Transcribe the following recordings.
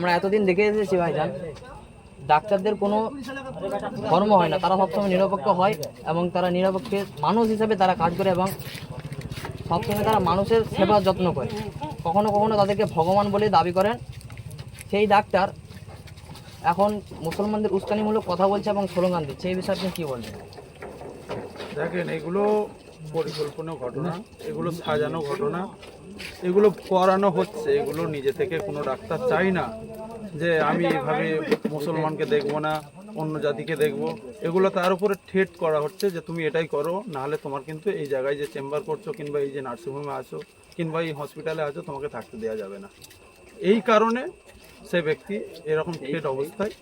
আমরা এতদিন দেখে এসেছি ভাইজান, ডাক্তারদের কোনো ধর্ম হয় না। তারা সবসময় নিরপেক্ষ হয় এবং তারা নিরপেক্ষে মানুষ হিসেবে তারা কাজ করে এবং সবসময় তারা মানুষের সেবা যত্ন করে। কখনো কখনো তাদেরকে ভগবান বলে দাবি করেন। সেই ডাক্তার এখন মুসলমানদের উস্কানিমূলক কথা বলছে এবং স্লোগান দিচ্ছে। এই বিষয়ে আপনি কী বলবেন? দেখেন, এগুলো পরিকল্পনা ঘটনা, এগুলো সাজানো ঘটনা, এগুলো করানো হচ্ছে, এগুলো নিজে থেকে কোনো ডাক্তার চাই না যে আমি এভাবে মুসলমানকে দেখব না, অন্য জাতিকে দেখব। এগুলো তার উপরে ঠেট করা হচ্ছে যে তুমি এটাই করো, নাহলে তোমার কিন্তু এই জায়গায় যে চেম্বার করছ কিংবা এই যে নার্সিংহোমে আছো কিংবা এই হসপিটালে আছো, তোমাকে থাকতে দেওয়া যাবে না। এই কারণে সে ব্যক্তি এরকম ঠেট অবস্থায়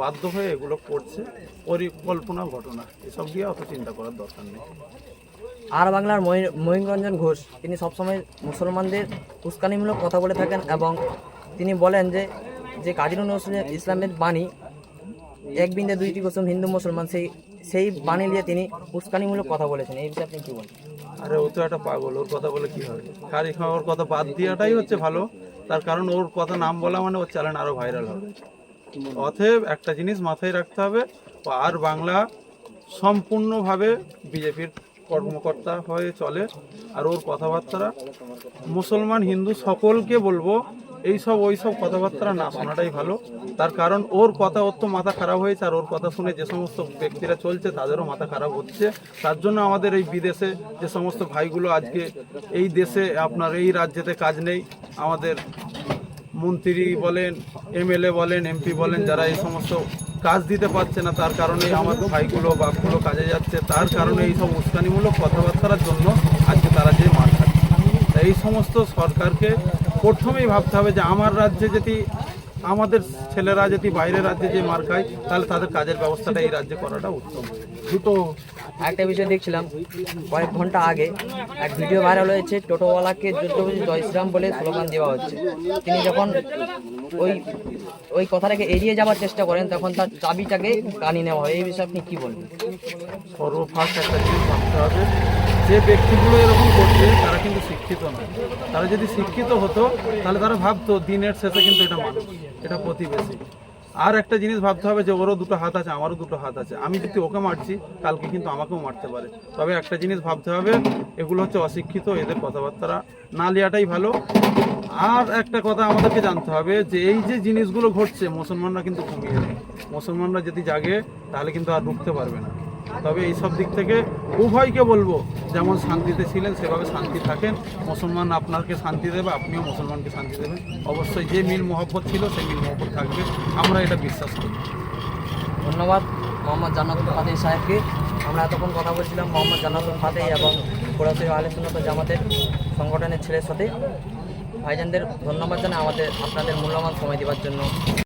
বাধ্য হয়ে এগুলো করছে। পরিকল্পনা ঘটনা, এসব দিয়ে অত চিন্তা করার দরকার নেই। আর বাংলার মহি- মহিমরঞ্জন ঘোষ। তিনি সবসময় মুসলমানদের উস্কানিমূলক কথা বলে থাকেন এবং তিনি বলেন যে যে কাজী নজরুল ইসলামের বাণী এক বিন্দে, দুইটি কুসুম হিন্দু মুসলমান, সেই সেই বাণী নিয়ে তিনি উস্কানিমূলক কথা বলেছেন। এই বিষয়ে আপনি কী বলেন? আরে, ও তো একটা পাগল। ওর কথা বলে কী হবে? খারি খাওয়ার কথা বাদ দেওয়াটাই হচ্ছে ভালো। তার কারণ ওর কথা নাম বলা মানে ওর চ্যানেল আরও ভাইরাল হবে। অতএব একটা জিনিস মাথায় রাখতে হবে আর বাংলা সম্পূর্ণভাবে বিজেপির কর্মকর্তা হয়ে চলে আর ওর কথাবার্তা মুসলমান, হিন্দু সকলকে বলব, এইসব ওই সব কথাবার্তা না শোনাটাই ভালো। তার কারণ ওর কথা ওর তো মাথা খারাপ হয়েছে আর ওর কথা শুনে যে সমস্ত ব্যক্তিরা চলছে তাদেরও মাথা খারাপ হচ্ছে। তার জন্য আমাদের এই বিদেশে যে সমস্ত ভাইগুলো আজকে এই দেশে, আপনার এই রাজ্যেতে কাজ নেই, আমাদের মন্ত্রী বলেন, এমএলএ বলেন, এমপি বলেন, যারা এই সমস্ত কাজ দিতে পারছে না, তার কারণে আমার ভাইগুলো বাপগুলো কাজে যাচ্ছে, তার কারণে এই সব উস্কানিমূলক কথাবার্তার জন্য আজকে তারা যে মার খাচ্ছে এই সমস্ত সরকারকে প্রথমেই ভাবতে হবে যে আমার রাজ্যে যদি আমাদের ছেলেরা যদি বাইরের রাজ্যে যে মার খায় তাহলে তাদের কাজের ব্যবস্থাটা এই রাজ্যে করাটা উত্তম। দুটো একটা বিষয় দেখছিলাম কয়েক ঘণ্টা আগে এক ভিডিও ভাইরাল হয়েছে টোটোওয়ালাকে যুদ্ধবুঝি জয় শ্রীরাম বলে স্লোগান দেওয়া হচ্ছে। তিনি যখন ওই ওই কথাটাকে এড়িয়ে যাওয়ার চেষ্টা করেন তখন তার চাবিটাকে কানিয়ে নেওয়া হয়। এই বিষয়ে আপনি কী বলবেন? সর্বফার্স্ট একটা জিনিস ভাবতে হবে। যে ব্যক্তিগুলো এরকম করছে, তারা কিন্তু শিক্ষিত নয় তারা যদি শিক্ষিত হতো, তাহলে তারা ভাবতো, দিনের শেষে কিন্তু এটা মানুষ, এটা প্রতিবেশী। আর একটা জিনিস ভাবতে হবে যে, ওরও দুটো হাত আছে, আমারও দুটো হাত আছে। আমি যদি ওকে মারছি, কালকে কিন্তু আমাকেও মারতে পারে। তবে একটা জিনিস ভাবতে হবে, এগুলো হচ্ছে অশিক্ষিত, এদের কথাবার্তা না নেওয়াটাই ভালো। আর একটা কথা আমাদেরকে জানতে হবে, যে এই যে জিনিসগুলো ঘটছে, মুসলমানরা কিন্তু কমিয়ে মুসলমানরা যদি জাগে, তাহলে কিন্তু আর রুখতে পারবে না। তবে এই সব দিক থেকে উভয়কে বলব, যেমন শান্তিতে ছিলেন, সেভাবে শান্তি থাকেন। মুসলমান আপনাকে শান্তি দেবে, আপনিও মুসলমানকে শান্তি দেবেন। অবশ্যই যে মিল মহব্বত ছিল, সেই মিল মহব্বত থাকবে। আমরা এটা বিশ্বাস করি। ধন্যবাদ মোহাম্মদ জান্নাতুল ফাতেহ সাহেবকে। আমরা এতক্ষণ কথা বলছিলাম মোহাম্মদ জান্নাতুল ফাতেহ এবং কোরাসির আলে সুন্নত জামাতের সংগঠনের ছেলের সাথে। ভাইজানদের ধন্যবাদ জানাই, আমাদের আপনাদের মূল্যবান সময় দেওয়ার জন্য।